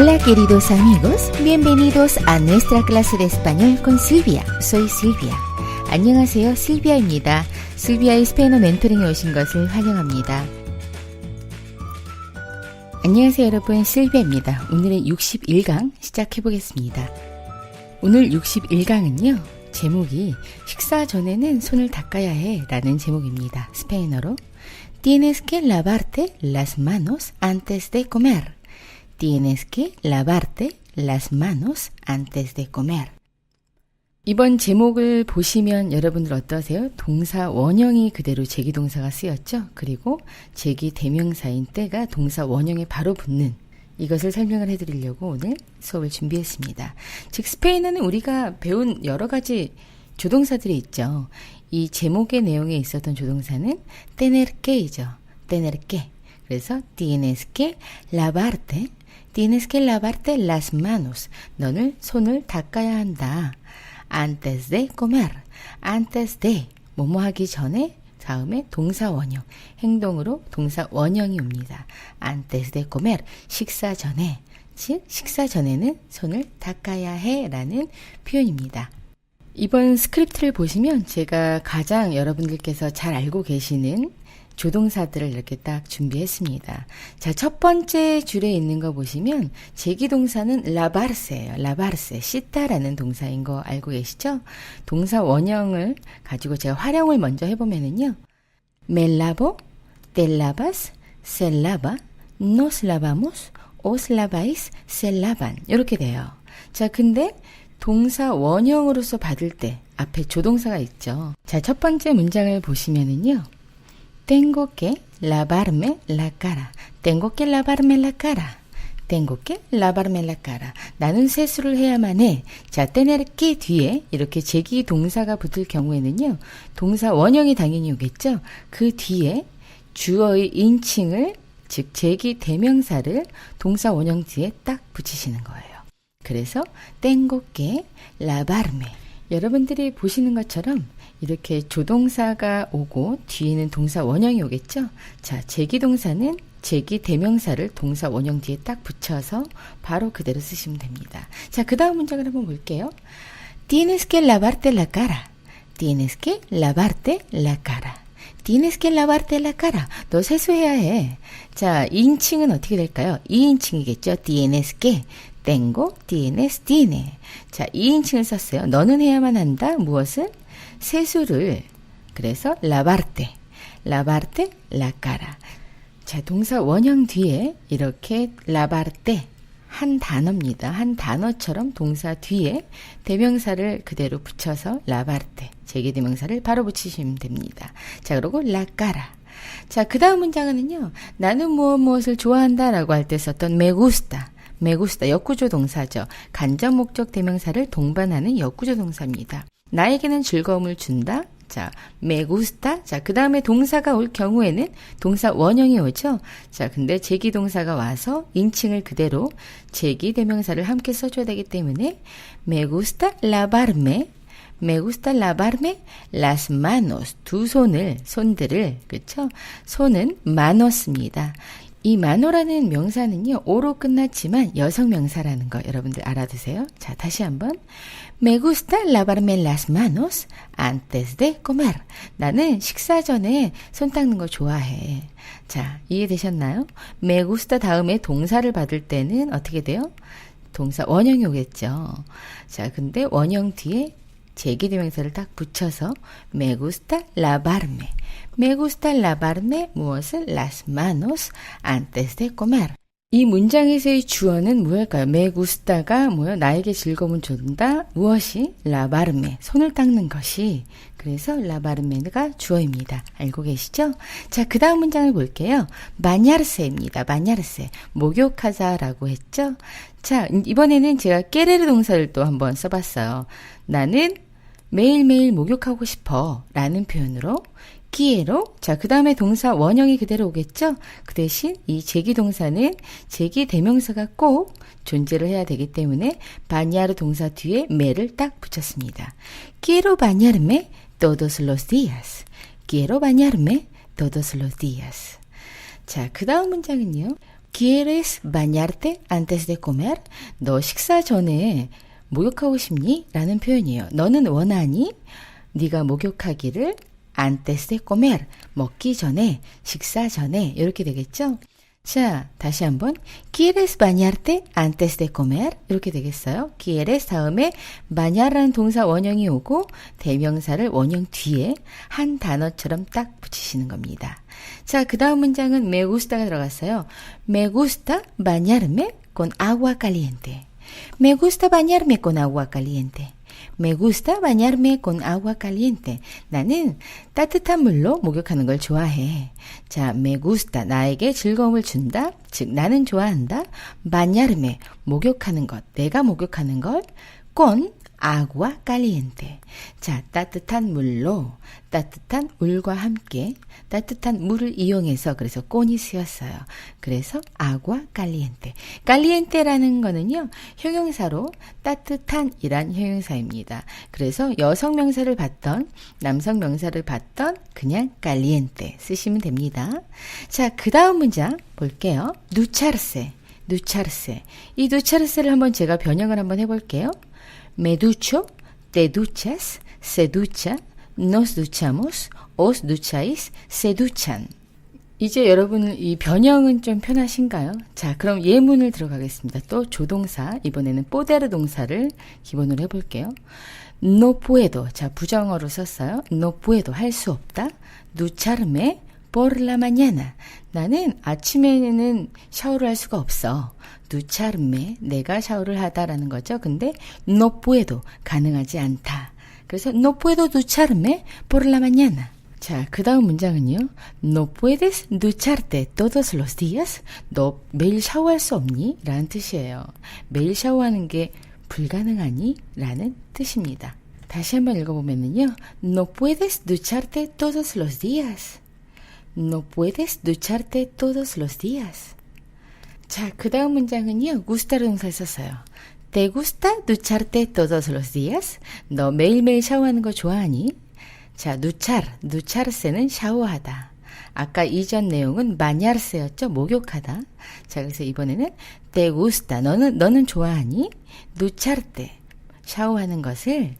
Hola queridos amigos, bienvenidos a nuestra clase de español con Silvia. Soy Silvia. 안녕하세요, 실비아입니다. 실비아의 스페인어 멘토링에 오신 것을 환영합니다. 안녕하세요 여러분, 실비아입니다. 오늘의 61강 시작해 보겠습니다. 오늘 61강은요, 제목이 식사 전에는 손을 닦아야 해 라는 제목입니다. 스페인어로 Tienes que lavarte las manos antes de comer. Tienes que lavarte las manos antes de comer. 이번 제목을 보시면 여러분들 어떠세요? 동사 원형이 그대로 제기 동사가 쓰였죠? 그리고 제기 대명사인 때가 동사 원형에 바로 붙는 이것을 설명을 해드리려고 오늘 수업을 준비했습니다. 즉 스페인어는 우리가 배운 여러 가지 조동사들이 있죠. 이 제목의 내용에 있었던 조동사는 tener que이죠. tener que. 그래서 tienes que lavarte, tienes que lavarte las manos. 너는 손을 닦아야 한다. antes de comer, antes de 뭐뭐 하기 전에 다음에 동사 원형, 행동으로 동사 원형이 옵니다. antes de comer, 식사 전에, 즉 식사 전에는 손을 닦아야 해 라는 표현입니다. 이번 스크립트를 보시면 제가 가장 여러분들께서 잘 알고 계시는 조동사들을 이렇게 딱 준비했습니다. 자, 첫 번째 줄에 있는 거 보시면 제기 동사는 라바르세예요. 라바르세, 씻다라는 동사인 거 알고 계시죠? 동사 원형을 가지고 제가 활용을 먼저 해보면은요. Nos lavamos, os laváis, se lavan 이렇게 돼요. 자, 근데 동사 원형으로서 받을 때 앞에 조동사가 있죠. 자, 첫 번째 문장을 보시면은요. Tengo que lavarme la cara. Tengo que lavarme la cara. Tengo que lavarme la cara. 나는 세수를 해야만 해. 자, tener que 뒤에 이렇게 제기 동사가 붙을 경우에는요. 동사 원형이 당연히 오겠죠. 그 뒤에 주어의 인칭을 즉 제기 대명사를 동사 원형 뒤에 딱 붙이시는 거예요. 그래서 que lavarme. 여러분들이 보시는 것처럼 이렇게 조동사가 오고 뒤에는 동사 원형이 오겠죠? 자, 제기동사는 제기 대명사를 동사 원형 뒤에 딱 붙여서 바로 그대로 쓰시면 됩니다. 자, 그 다음 문장을 한번 볼게요. Tienes que lavarte la cara. Tienes que lavarte la cara. Tienes que lavarte la cara. 너 세수해야 해. 자, 인칭은 어떻게 될까요? 2인칭이겠죠? Tienes que. Tengo, tienes, tiene. 자, 2인칭을 썼어요. 너는 해야만 한다. 무엇은? 세수를. 그래서 lavarte. lavarte la cara. 자, 동사 원형 뒤에 이렇게 lavarte 한 단어입니다. 한 단어처럼 동사 뒤에 대명사를 그대로 붙여서 lavarte 제기대명사를 바로 붙이시면 됩니다. 자, 그리고 la cara. 자, 그 다음 문장은요. 나는 무엇 무엇을 좋아한다라고 할 때 썼던 me gusta. Gusta 역구조 동사죠. 간접 목적 대명사를 동반하는 역구조 동사입니다. 나에게는 즐거움을 준다. 자, gusta. 자, 그 다음에 동사가 올 경우에는 동사 원형이 오죠. 자, 근데 제기 동사가 와서 인칭을 그대로 제기 대명사를 함께 써줘야 되기 때문에 lavarme. me gusta lavarme las manos. 두 손을, 손들을, 그쵸? 손은 manos입니다. 이 마노라는 명사는요, 오로 끝났지만 여성 명사라는 거 여러분들 알아두세요. 자, 다시 한번. Me gusta lavarme las manos antes de comer. 나는 식사 전에 손 닦는 거 좋아해. 자, 이해되셨나요? Me gusta 다음에 동사를 받을 때는 어떻게 돼요? 동사 원형이 오겠죠. 자, 근데 원형 뒤에 제기대명사를 딱 붙여서 me gusta lavarme. Me gusta lavarme 무엇을 las manos antes de comer. 이 문장에서의 주어는 무엇일까요? me gusta가 뭐요? 나에게 즐거움을 준다. 무엇이? lavarme. 손을 닦는 것이. 그래서 lavarme가 주어입니다. 알고 계시죠? 자, 그 다음 문장을 볼게요. bañarse입니다. bañarse. 목욕하자라고 했죠? 자, 이번에는 제가 깨레르 동사를 또 한번 써봤어요. 나는 매일매일 목욕하고 싶어 라는 표현으로 끼에로 자, 그 다음에 동사 원형이 그대로 오겠죠? 그 대신 이 제기 동사는 제기 대명사가 꼭 존재를 해야 되기 때문에 바냐르 동사 뒤에 매를 딱 붙였습니다. Quiero bañarme todos los días. Quiero bañarme. 자, 그 다음 문장은요. ¿Quieres bañarte antes de comer? 너 식사 전에 목욕하고 싶니? 라는 표현이에요. 너는 원하니? 네가 목욕하기를 antes de comer. 먹기 전에, 식사 전에 이렇게 되겠죠? 자, 다시 한번 ¿Quieres bañarte antes de comer? 이렇게 되겠어요. ¿Quieres 다음에 bañar라는 동사 원형이 오고 대명사를 원형 뒤에 한 단어처럼 딱 붙이시는 겁니다. 자, 그 다음 문장은 me gusta가 들어갔어요. Me gusta bañarme con agua caliente. Me gusta bañarme con agua caliente. Me gusta bañarme con agua caliente. 나는 따뜻한 물로 목욕하는 걸 좋아해. 자, me gusta 나에게 즐거움을 준다. 즉 나는 좋아한다. bañarme 목욕하는 것. 내가 목욕하는 걸 con agua caliente. 자, 따뜻한 물로 따뜻한 물과 함께 따뜻한 물을 이용해서 그래서 꼰이 쓰였어요. 그래서 agua caliente. caliente라는 거는요. 형용사로 따뜻한이란 형용사입니다. 그래서 여성 명사를 받던 남성 명사를 받던 그냥 caliente 쓰시면 됩니다. 자, 그다음 문장 볼게요. 누차르세. 누차르세. 이 누차르세를 한번 제가 변형을 한번 해 볼게요. Me ducho, te duchas, se ducha, nos duchamos, os ducháis, se duchan. 이제 여러분 이 변형은 좀 편하신가요? 자, 그럼 예문을 들어가겠습니다. 또 조동사, 이번에는 뽀데르 동사를 기본으로 해볼게요. No puedo. 자, 부정어로 썼어요. No puedo. 할 수 없다. ducharme por la mañana. 나는 아침에는 샤워를 할 수가 없어. ducharme. 내가 샤워를 하다라는 거죠. 근데 puedo. 가능하지 않다. 그래서 por la mañana. 자, 그 다음 문장은요. No puedes ducharte todos los días? 너 매일 샤워할 수 없니? 라는 뜻이에요. 매일 샤워하는 게 불가능하니? 라는 뜻입니다. 다시 한번 읽어보면은요. No puedes ducharte todos los días. No puedes ducharte todos los días. 자, 그 다음 문장은요. gusta를 동사를 썼어요. ¿Te gusta ducharte todos los días? 너 매일매일 샤워하는 거 좋아하니? 자, 누차르, 누차르세는 샤워하다. 아까 이전 내용은 마냐르세였죠. 목욕하다. 자, 그래서 이번에는 te gusta. 너는 너는 좋아하니? 누차르테. 샤워하는 것을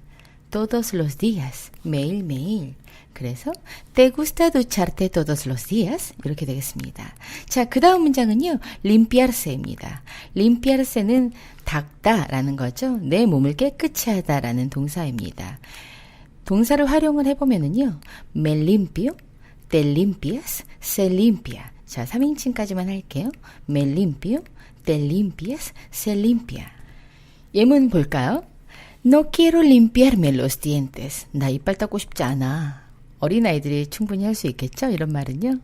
todos los días. 매일매일. 그래서 te gusta ducharte todos los días 이렇게 되겠습니다. 자, 그 다음 문장은요. limpiarse입니다. limpiarse는 닦다라는 거죠. 내 몸을 깨끗이 하다라는 동사입니다. 동사를 활용을 해 보면은요. me limpio, te limpias, se limpia. 자, 3인칭까지만 할게요. me limpio, te limpias, se limpia. 예문 볼까요? No quiero limpiarme los dientes. 나 이빨 닦고 싶지 않아. 어린아이들이 충분히 할 수 있겠죠? 이런 말은요.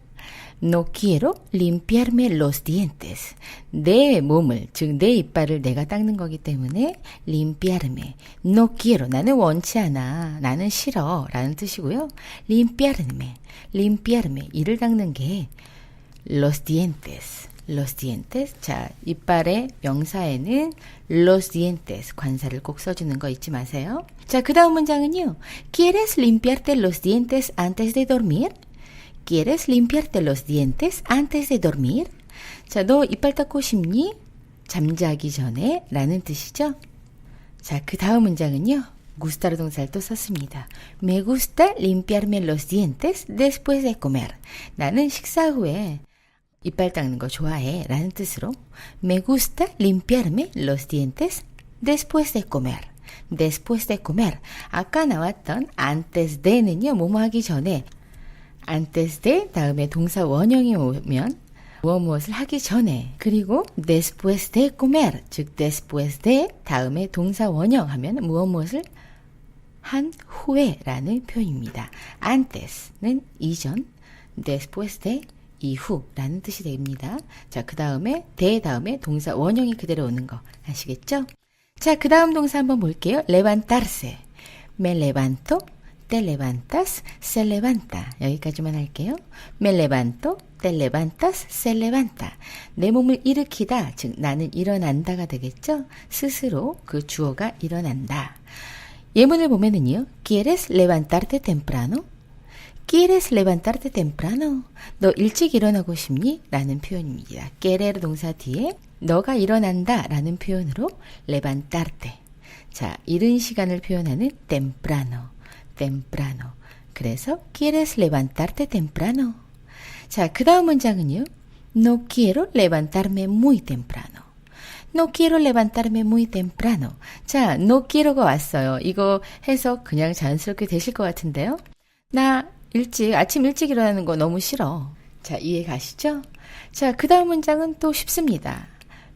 No quiero limpiarme los dientes. 내 몸을, 즉 내 이빨을 내가 닦는 거기 때문에 limpiarme. No quiero. 나는 원치 않아. 나는 싫어. 라는 뜻이고요. limpiarme. limpiarme. 이를 닦는 게 los dientes. Los dientes. 자, 이빨의 명사에는 los dientes 관사를 꼭 써주는 거 잊지 마세요. 자, 그 다음 문장은요. ¿Quieres limpiarte los dientes antes de dormir? ¿Quieres limpiarte los dientes antes de dormir? 자, 너 이빨 닦고 싶니? 잠자기 전에 라는 뜻이죠. 자, 그 다음 문장은요. gusta로 동사를 또 썼습니다. Me gusta limpiarme los dientes después de comer. 나는 식사 후에 이빨 닦는 거 좋아해 라는 뜻으로 Me gusta limpiarme los dientes después de comer. después de comer. 아까 나왔던 antes de는요. 뭐뭐 하기 전에 antes de 다음에 동사 원형이 오면 무엇 무엇을 하기 전에 그리고 después de comer 즉 después de 다음에 동사 원형 하면 무엇 무엇을 한 후에라는 표현입니다. antes는 이전, después de 이후라는 뜻이 됩니다. 자, 그 다음에 대 다음에 동사 원형이 그대로 오는 거 아시겠죠? 자, 그 다음 동사 한번 볼게요. levantarse. me levanto, te levantas, se levanta. 여기까지만 할게요. me levanto, te levantas, se levanta. 내 몸을 일으키다, 즉 나는 일어난다가 되겠죠? 스스로 그 주어가 일어난다. 예문을 보면은요. ¿Quieres levantarte temprano? ¿Quieres levantarte temprano? 너 일찍 일어나고 싶니? 라는 표현입니다. querer 동사 뒤에 너가 일어난다 라는 표현으로 levantarte. 자, 이른 시간을 표현하는 temprano, temprano. 그래서 ¿Quieres levantarte temprano? 자, 그 다음 문장은요. No quiero levantarme muy temprano. No quiero levantarme muy temprano. 자, no quiero가 왔어요. 이거 해서 그냥 자연스럽게 되실 것 같은데요. 나 일찍, 아침 일찍 일어나는 거 너무 싫어. 자, 이해 가시죠? 자, 그 다음 문장은 또 쉽습니다.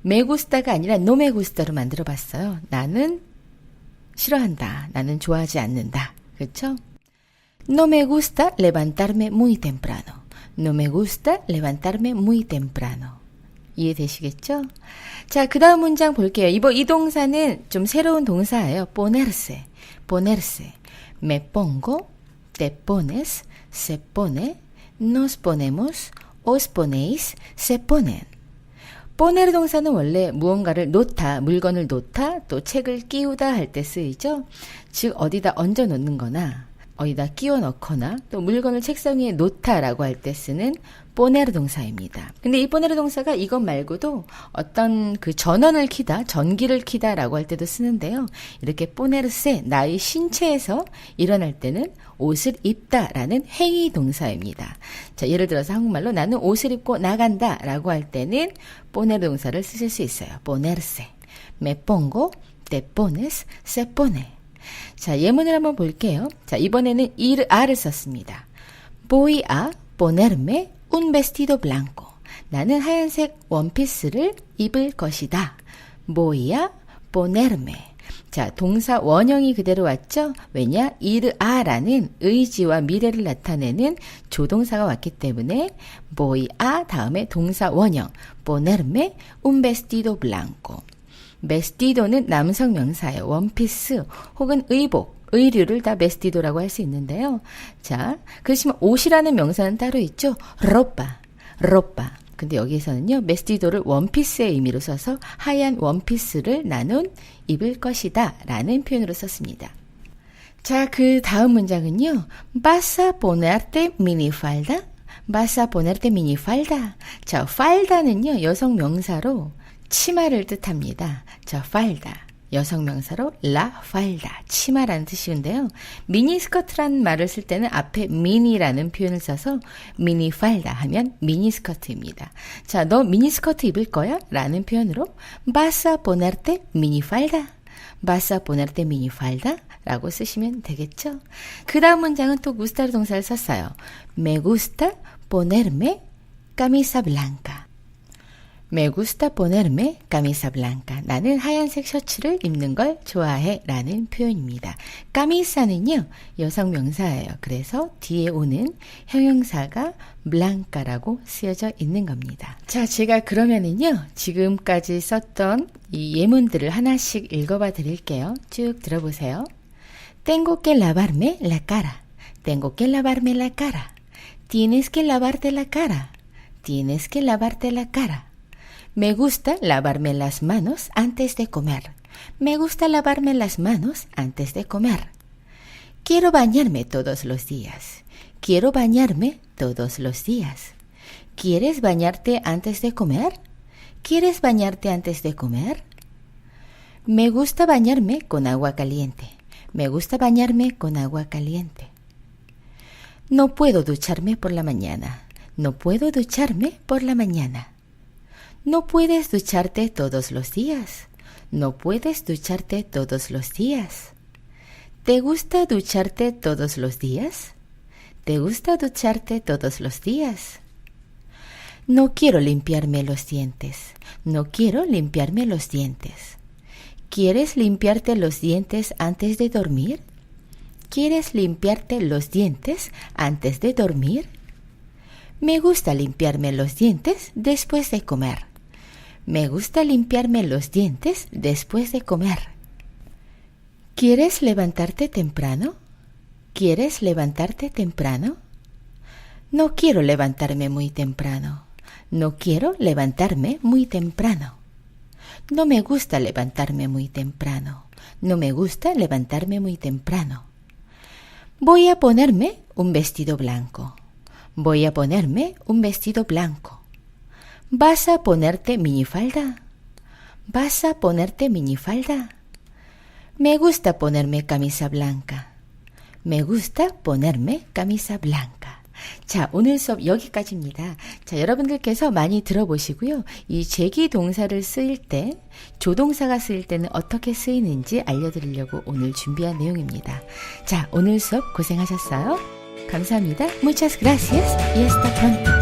메구스타가 아니라 노메구스타로 만들어 봤어요. 나는 싫어한다. 나는 좋아하지 않는다. 그렇죠? No me gusta levantarme muy temprano. No me gusta levantarme muy temprano. 이해되시겠죠? 자, 그 다음 문장 볼게요. 이번 이 동사는 좀 새로운 동사예요. ponerse, ponerse. Me pongo, te pones, se pone, nos ponemos, os ponéis, se ponen. poner 동사는 원래 무언가를 놓다, 물건을 놓다, 또 책을 끼우다 할 때 쓰이죠. 즉 어디다 얹어 놓는 거나 어디다 끼워 넣거나 또 물건을 책상 위에 놓다라고 할 때 쓰는 poner 동사입니다. 근데 이 poner 동사가 이것 말고도 어떤 그 전원을 키다, 전기를 키다라고 할 때도 쓰는데요. 이렇게 ponerse 나의 신체에서 일어날 때는 옷을 입다라는 행위 동사입니다. 자, 예를 들어서 한국말로 나는 옷을 입고 나간다라고 할 때는 poner 동사를 쓰실 수 있어요. ponerse. me pongo, te pones, se pone. 자, 예문을 한번 볼게요. 자, 이번에는 ir a를 썼습니다. voy a ponerme un vestido blanco. 나는 하얀색 원피스를 입을 것이다. a ponerme. 자, 동사 원형이 그대로 왔죠? 왜냐? a라는 의지와 미래를 나타내는 조동사가 왔기 때문에 a 다음에 동사 원형 ponerme un vestido blanco. 메스티도는 남성 명사예요. 원피스 혹은 의복, 의류를 다 메스티도라고 할 수 있는데요. 자, 그렇지만 옷이라는 명사는 따로 있죠. 로빠, 로빠. 근데 여기서는요, 메스티도를 원피스의 의미로 써서 하얀 원피스를 나눈 입을 것이다 라는 표현으로 썼습니다. 자, 그 다음 문장은요, ponerte minifalda? vas a ponerte minifalda? 자, falda는요, 여성 명사로 치마를 뜻합니다. 저 falda 여성 명사로 la falda 치마라는 뜻이운데요. 미니 스커트라는 말을 쓸 때는 앞에 미니라는 표현을 써서 미니 falda 하면 미니 스커트입니다. 자, 너 미니 스커트 입을 거야? 라는 표현으로 ponerte mini falda. vas a ponerte mini falda. 라고 쓰시면 되겠죠? 그 다음 문장은 또 gusta로 동사를 썼어요. me gusta ponerme camisa blanca. Me gusta ponerme camisa blanca. 나는 하얀색 셔츠를 입는 걸 좋아해. 라는 표현입니다. camisa는요, 여성 명사예요. 그래서 뒤에 오는 형용사가 blanca라고 쓰여져 있는 겁니다. 자, 제가 그러면은요, 지금까지 썼던 이 예문들을 하나씩 읽어봐 드릴게요. 쭉 들어보세요. Tengo que lavarme la cara. Tengo que lavarme la cara. Tienes que lavarte la cara. Tienes que lavarte la cara. Me gusta lavarme las manos antes de comer. Me gusta lavarme las manos antes de comer. Quiero bañarme todos los días. Quiero bañarme todos los días. ¿Quieres bañarte antes de comer? ¿Quieres bañarte antes de comer? Me gusta bañarme con agua caliente. Me gusta bañarme con agua caliente. No puedo ducharme por la mañana. No puedo ducharme por la mañana. No puedes ducharte todos los días. No puedes ducharte todos los días. ¿Te gusta ducharte todos los días? ¿Te gusta ducharte todos los días? No quiero limpiarme los dientes. No quiero limpiarme los dientes. ¿Quieres limpiarte los dientes antes de dormir? ¿Quieres limpiarte los dientes antes de dormir? Me gusta limpiarme los dientes después de comer. Me gusta limpiarme los dientes después de comer. ¿Quieres levantarte temprano? ¿Quieres levantarte temprano? No quiero levantarme muy temprano. No quiero levantarme muy temprano. No me gusta levantarme muy temprano. No me gusta levantarme muy temprano. Voy a ponerme un vestido blanco. Voy a ponerme un vestido blanco. ¿Vas a ponerte minifalda? ¿Vas a ponerte minifalda? Me gusta ponerme camisa blanca. Me gusta ponerme camisa blanca. 자, 오늘 수업 여기까지입니다. 자, 여러분들께서 많이 들어보시고요. 이 제기 동사를 쓰일 때, 조동사가 쓰일 때는 어떻게 쓰이는지 알려드리려고 오늘 준비한 내용입니다. 자, 오늘 수업 고생하셨어요. 감사합니다. Muchas gracias y hasta pronto.